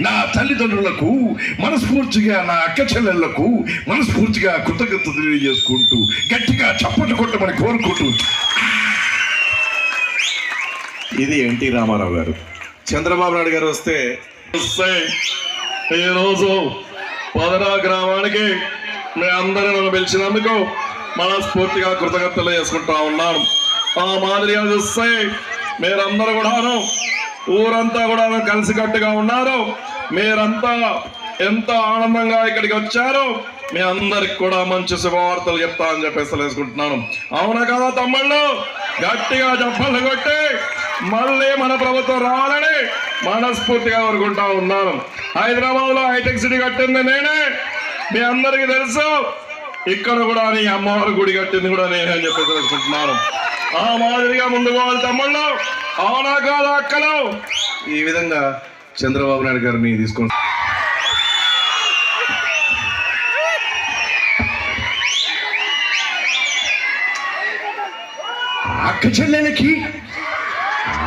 నా తల్లిదండ్రులకు మనస్ఫూర్తిగా నా అక్క చెల్లెళ్ళకు మనస్ఫూర్తిగా కృతజ్ఞత తెలియజేసుకుంటూ గట్టిగా చప్పట్లు కొట్టమని కోరుకుంటూ. ఇది ఎన్టీ రామారావు గారు. చంద్రబాబు నాయుడు గారు వస్తే వస్తే ఈరోజు పదరా గ్రామానికి మీ అందరూ నన్ను పిలిచినందుకు మనస్ఫూర్తిగా కృతజ్ఞతలు చేసుకుంటా ఉన్నాను. ఆ మాదిరిగా చూస్తే మీరందరూ కూడాను ఊరంతా కూడా కలిసికట్టుగా ఉన్నారు. మీరంతా ఎంత ఆనందంగా ఇక్కడికి వచ్చారో మీ అందరికి కూడా మంచి శుభవార్తలు చెప్తా అని చెప్పేసి తెలుసుకుంటున్నాను. అవునా కదా తమ్ముళ్ళు? గట్టిగా చెప్పలు కొట్టి మళ్ళీ మన ప్రభుత్వం రావాలని మనస్ఫూర్తిగా కోరుకుంటా ఉన్నాను. హైదరాబాద్లో హైటెక్ సిటీ కట్టింది నేనే. మీ అందరికి తెలుసు ఇక్కడ కూడా నీ అమ్మవారి గుడి కట్టింది కూడా నేనే అని చెప్పేసి తెలుసుకుంటున్నాను. ఆ మాదిరిగా ముందుకు పోవాలి తమ్ముళ్ళు. అవునా కాదా అక్కలు? ఈ విధంగా చంద్రబాబు నాయుడు గారిని తీసుకొని అక్క చెల్లెలకి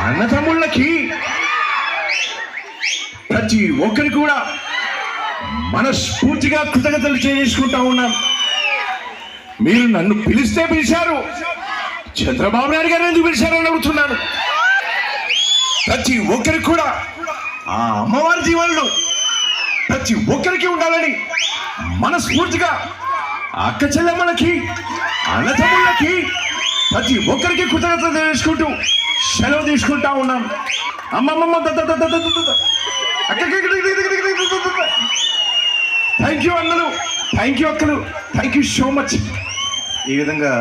అన్నతమ్ముళ్ళకి ప్రతి ఒక్కరికి కూడా మనస్ఫూర్తిగా కృతజ్ఞతలు చేసుకుంటా ఉన్నాను మీరు నన్ను పిలిస్తే పిలిచారు. చంద్రబాబు నాయుడు గారు ఎందుకు పిలిచారని అడుగుతున్నాను ప్రతి ఒక్కరికి కూడా ఆ అమ్మవారి జీవనలు ప్రతి ఒక్కరికి ఉండాలని మనస్ఫూర్తిగా అక్క చెల్లెమ్మలకి అన్నతమ్ముళ్ళకి ప్రతి ఒక్కరికి కృతజ్ఞత తెలుసుకుంటూ సెలవు తీసుకుంటా ఉన్నాం. అమ్మమ్మమ్మ థ్యాంక్ యూ అన్నలు. థ్యాంక్ యూ అక్కలు. థ్యాంక్ యూ సో మచ్ ఈ విధంగా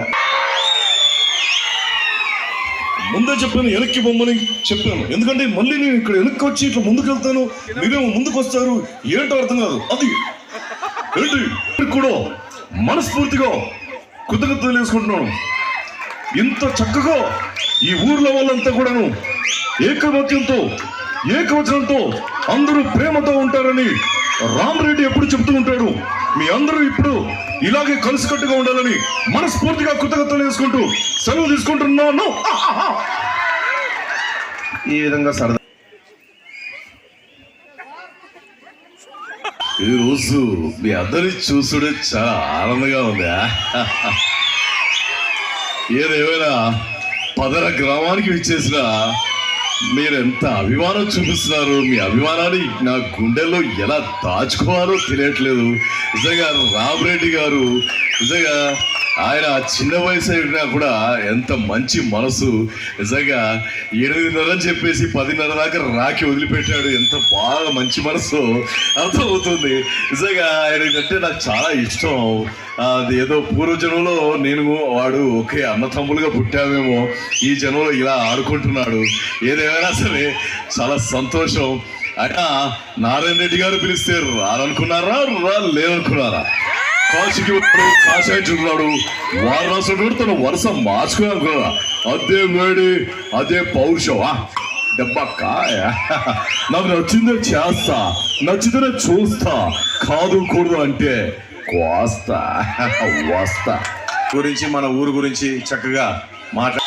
ముందే చెప్పాను వెనక్కి బొమ్మని చెప్పాను. ఎందుకంటే మళ్ళీ నేను ఇక్కడ వెనక్కి వచ్చి ఇట్లా ముందుకు వెళ్తాను. మీరేమో ముందుకు వస్తారు. ఏంటో అర్థం కాదు. అది. ఏంటి? కూడా మనస్ఫూర్తిగా కృతజ్ఞత తెలియజేసుకుంటున్నాను ఇంత చక్కగా ఈ ఊర్లో వాళ్ళంతా కూడాను ఏకమత్యంతో ఏకవచనంతో అందరూ ప్రేమతో ఉంటారని రామరెడ్డి ఎప్పుడు చెప్తూ ఉంటాడు మీ అందరూ ఇప్పుడు ఇలాగే కలిసికట్టుగా ఉండాలని మనస్ఫూర్తిగా కృతజ్ఞతలు వేసుకుంటూ సెలవు తీసుకుంటున్నాను. ఈ విధంగా సరదా. ఈరోజు మీ అందరి చూసుడే చాలా ఆనందంగా ఉందా ఏదేమైనా పదర గ్రామానికి విచ్చేసిన మీరు ఎంత అభిమానం చూపిస్తున్నారు మీ అభిమానాన్ని నా గుండెల్లో ఎలా దాచుకోవాలో తెలియట్లేదు. నిజంగా రామరెడ్డి గారు నిజంగా ఆయన చిన్న వయసు అయినా కూడా ఎంత మంచి మనసు. నిజంగా ఎనిమిదిన్నర చెప్పేసి పదిన్నర దాకా రాకి వదిలిపెట్టాడు. ఎంత బాగా మంచి మనసు. అర్థమవుతుంది. నిజంగా ఆయన అంటే నాకు చాలా ఇష్టం. అది ఏదో పూర్వజన్మలో నేను వాడు ఒకే అన్నతమ్ములుగా పుట్టామేమో. ఈ జన్మలో ఇలా ఆడుకుంటున్నాడు. ఏదేమైనా సరే చాలా సంతోషం. అయినా నారాయణ రెడ్డి గారు పిలిస్తే రారనుకున్నారా? రా లేదనుకున్నారా కాశీకి వాడు కాశాయించుకున్నాడు వారణాసుడు తన వరుస మార్చుకున్నాను కదా. అదే వేడి అదే పౌరుషమా దెబ్బక్క. నాకు నచ్చిందే చేస్తా నచ్చితేనే చూస్తా. కాదు కూడదు అంటే కోస్తా వస్తా. గురించి మన ఊరు గురించి చక్కగా మాట్లా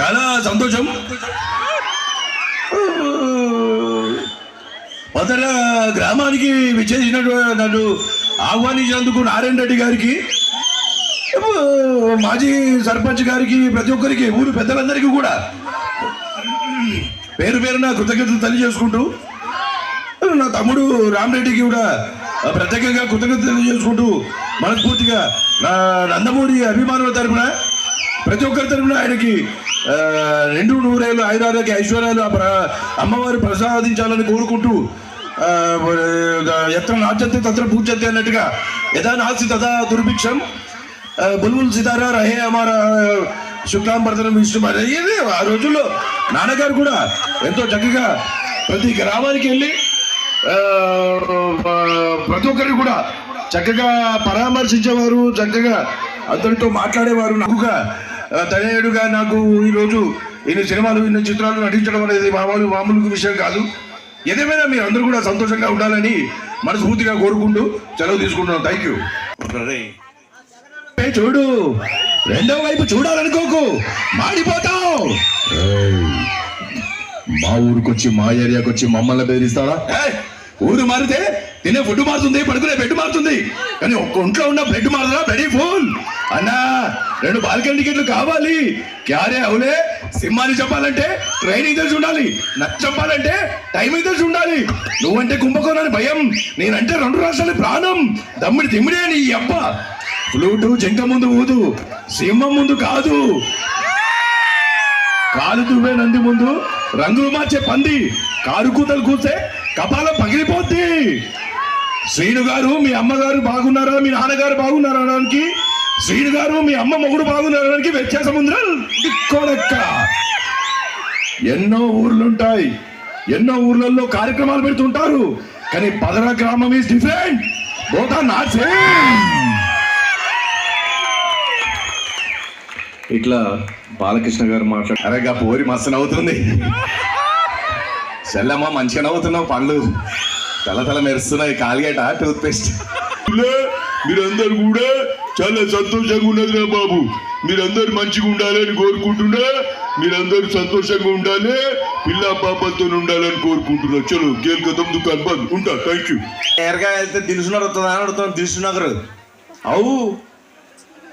చాలా సంతోషం. పదల గ్రామానికి విచ్చేసినటువంటి నన్ను ఆహ్వానించినందుకు నారాయణ రెడ్డి గారికి మాజీ సర్పంచ్ గారికి ప్రతి ఒక్కరికి ఊరు పెద్దలందరికీ కూడా పేరు పేరున కృతజ్ఞతలు తెలియజేసుకుంటూ నా తమ్ముడు రామరెడ్డికి కూడా ప్రత్యేకంగా కృతజ్ఞతలు తెలియజేసుకుంటూ మనస్ఫూర్తిగా నా నందమూరి అభిమానుల తరపున ప్రతి ఒక్కరి తరపున ఆయనకి రెండు నూరేళ్ళు ఐదారోగ్య ఐశ్వర్యాలు ఆ ప్ర- అమ్మవారు ప్రసాదించాలని కోరుకుంటూ ఎత్ర నాట్యతే తత్ర పూజతే అన్నట్టుగా యథా నాస్తి తథా దుర్భిక్షం. బుల్బుల్ సితారా రహే అమార శుక్లాంబర్ధనం విష్ణు ఆ రోజుల్లో నాన్నగారు కూడా ఎంతో చక్కగా ప్రతి గ్రామానికి వెళ్ళి ప్రతి ఒక్కరిని కూడా చక్కగా పరామర్శించేవారు చక్కగా అందరితో మాట్లాడేవారు. నాకుగా తనయుడుగా నాకు ఈరోజు ఇన్ని సినిమాలు ఇన్ని చిత్రాలు నటించడం అనేది మామూలు మామూలు విషయం కాదు. ఏదేమైనా మీరు అందరూ కూడా సంతోషంగా ఉండాలని మనస్ఫూర్తిగా కోరుకుంటూ సెలవు తీసుకుంటున్నాం. థ్యాంక్ యూ చూడు. రెండో వైపు చూడాలనుకోకు. మాడిపోతావు. మా ఊరికొచ్చి మా ఏరియాకి వచ్చి మమ్మల్ని బెదిరిస్తారా ఏయ్, ఊరు మారితే తినే ఫుడ్ మారుతుంది పడుకునే బెడ్ మారుతుంది. కానీ ఒక్క ఒంట్లో ఉన్న బెడ్ మారదా బెడీ ఫుల్. అన్నా రెండు బాల్కనీ టికెట్లు కావాలి. క్యారే అవులే సింహాన్ని చెప్పాలంటే ట్రైనింగ్ తెలిసి ఉండాలి. నచ్చ చెప్పాలంటే టైమింగ్ తెలిసి ఉండాలి. నువ్వంటే కుంభకోణాన్ని భయం. నేనంటే రెండు రాష్ట్రాల ప్రాణం. దమ్మిడి తిమ్మిడే నీ అబ్బ. ఫ్లూటు జంక ముందు ఊదు సింహం ముందు కాదు. కాలు దువ్వే నంది ముందు రంగులు మార్చే పంది. కారు కూతలు కూస్తే కపాలం పగిలిపోద్ది. శ్రీను గారు మీ అమ్మగారు బాగున్నారా? మీ నాన్నగారు బాగున్నారా అనడానికి శ్రీను గారు మీ అమ్మ మొగుడు బాగున్నారా అనడానికి వ్యత్యాసం ఉందిరా. కొడక్క ఎన్నో ఊర్లుంటాయి ఎన్నో ఊర్లలో కార్యక్రమాలు పెడుతుంటారు కానీ పదర గ్రామం ఈస్ డిఫరెంట్ బోతా నాట్ సేమ్ ఇట్లా బాలకృష్ణ గారు మాట్లాడు అరే గా పోరి మస్తు నవ్వుతుంది. చెల్లమ్మ మంచిగా నవ్వుతున్నావు పళ్ళు తల తల మెరుస్తున్నాయి కాలిగేట టూత్ పేస్ట్ మీరందరూ కూడా చాలా సంతోషంగా ఉన్నది రా బాబు. మీరందరూ మంచిగా ఉండాలని కోరుకుంటున్నా మీరందరూ సంతోషంగా ఉండాలి పిల్ల పాపలతో ఉండాలని కోరుకుంటున్నా. చలో గేల్ గతం దుకాన్ బంద్. ఉంటా థ్యాంక్ యూ ఎరగా వెళ్తే దిల్సునగర్ వస్తుందా అని అడుగుతాను దిల్సునగర్. అవు?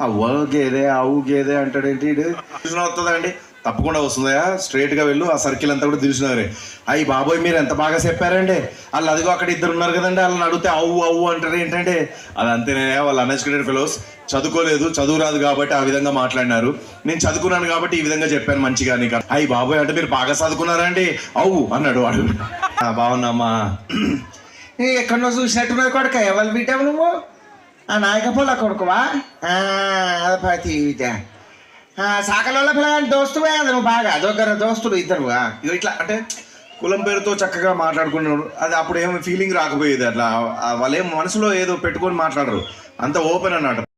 అవ్వ గేదే అవు గేదే అంటాడేంటి దిల్సునగర్ వస్తుందా అండి? తప్పకుండా వస్తుందా స్ట్రైట్గా వెళ్ళు ఆ సర్కిల్ అంతా కూడా తెలిసినారే అయ్యి బాబోయ్ మీరు ఎంత బాగా చెప్పారండి వాళ్ళు అదిగో అక్కడ ఇద్దరు ఉన్నారు కదండి వాళ్ళని అడిగితే అవ్వు అవ్వు అంటారు ఏంటంటే అది అంతేనే వాళ్ళు అన్ఎడ్యుకేటెడ్ ఫెలోస్ చదువుకోలేదు చదువు రాదు కాబట్టి ఆ విధంగా మాట్లాడినారు. నేను చదువుకున్నాను కాబట్టి ఈ విధంగా చెప్పాను మంచిగా నీకు అయ్యి బాబోయ్ అంటే మీరు బాగా చదువుకున్నారండి అవ్వు అన్నాడు వాడు. "ఆ, బాగున్నామ్మా. ఏ, ఎక్కడో చూసినట్టున్నది కొడక ఎవరు బిడ్డావు నువ్వు? ఆ నాయకపోలా పొల కొడుకువా? ఆ, అదపతి శాఖలలో పిల్లగాని దోస్తువే అతను బాగా. అదొకరు దోస్తుడు ఇద్దరు. ఇట్లా అంటే కులం పేరుతో చక్కగా మాట్లాడుకున్నాడు. అది అప్పుడు ఏమో ఫీలింగ్ రాకపోయేది అట్లా. వాళ్ళు ఏం మనసులో ఏదో పెట్టుకొని మాట్లాడరు. అంత ఓపెన్ అన్నమాట.